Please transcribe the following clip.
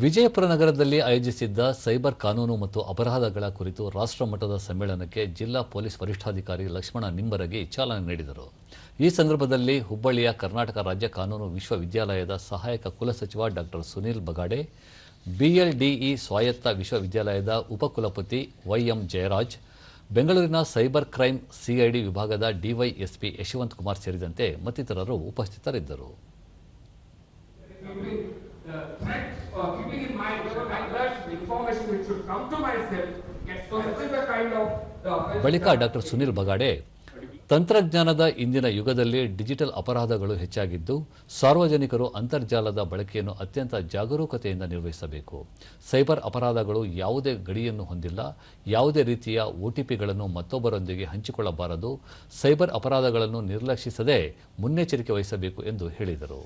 ವಿಜಯಪುರ ನಗರದಲ್ಲಿ ಆಯೋಜಿಸಿದ್ದ ಸೈಬರ್ ಕಾನೂನು ಮತ್ತು ಅಪರಾಧಗಳ ಕುರಿತು ರಾಷ್ಟ್ರಮಟ್ಟದ ಸಮ್ಮೇಳನಕ್ಕೆ ಜಿಲ್ಲಾ ಪೊಲೀಸ್ ವರಿಷ್ಠಾಧಿಕಾರಿ ಲಕ್ಷ್ಮಣ ನಿಂಬರಗಿ ಚಾಲನೆ ನೀಡಿದರು. ಈ ಸಂದರ್ಭದಲ್ಲಿ ಹುಬ್ಬಳ್ಳಿಯ ಕರ್ನಾಟಕ ರಾಜ್ಯ ಕಾನೂನು ವಿಶ್ವವಿದ್ಯಾಲಯದ ಸಹಾಯಕ ಕುಲಸಚಿವ ಡಾಕ್ಟರ್ ಸುನೀಲ್ ಬಗಾಡೆ, ಬಿಎಲ್ಡಿಇ ಸ್ವಾಯತ್ತ ವಿಶ್ವವಿದ್ಯಾಲಯದ ಉಪಕುಲಪತಿ ವೈಎಂ ಜಯರಾಜ್, ಬೆಂಗಳೂರಿನ ಸೈಬರ್ ಕ್ರೈಂ ಸಿಐಡಿ ವಿಭಾಗದ ಡಿವೈಎಸ್ಪಿ ಯಶವಂತ್ ಕುಮಾರ್ ಸೇರಿದಂತೆ ಮತ್ತಿತರರು ಉಪಸ್ಥಿತರಿದ್ದರು. Keeping in mind whatever alerts, the information which should come to myself. Gets so this kind of ಬಳಿಕ ಡಾಕ್ಟರ್ ಸುನಿಲ್ ಬಗಾಡೆ ತಂತ್ರಜ್ಞಾನದ ಇಂದಿನ ಯುಗದಲ್ಲಿ ಡಿಜಿಟಲ್ ಅಪರಾಧಗಳು ಹೆಚ್ಚಾಗಿದ್ದು ಸಾರ್ವಜನಿಕರು ಅಂತರ್ಜಾಲದ ಬಳಕೆಯನ್ನು ಅತ್ಯಂತ ಜಾಗರೂಕತೆಯಿಂದ ನಿರ್ವಹಿಸಬೇಕು. ಸೈಬರ್ ಅಪರಾಧಗಳು ಯಾವುದೇ ಗಡಿಯನ್ನು ಹೊಂದಿಲ್ಲ ಯಾವುದೇ ರೀತಿಯ ಒಟಿಪಿಗಳನ್ನು ಮತ್ತೊಬ್ಬರೊಂದಿಗೆ ಹಂಚಿಕೊಳ್ಳಬಾರದು ಸೈಬರ್ ಅಪರಾಧಗಳನ್ನು ನಿರ್ಲಕ್ಷಿಸದೆ ಮುನ್ನೆಚ್ಚರಿಕೆ ವಹಿಸಬೇಕು ಎಂದು ಹೇಳಿದರು.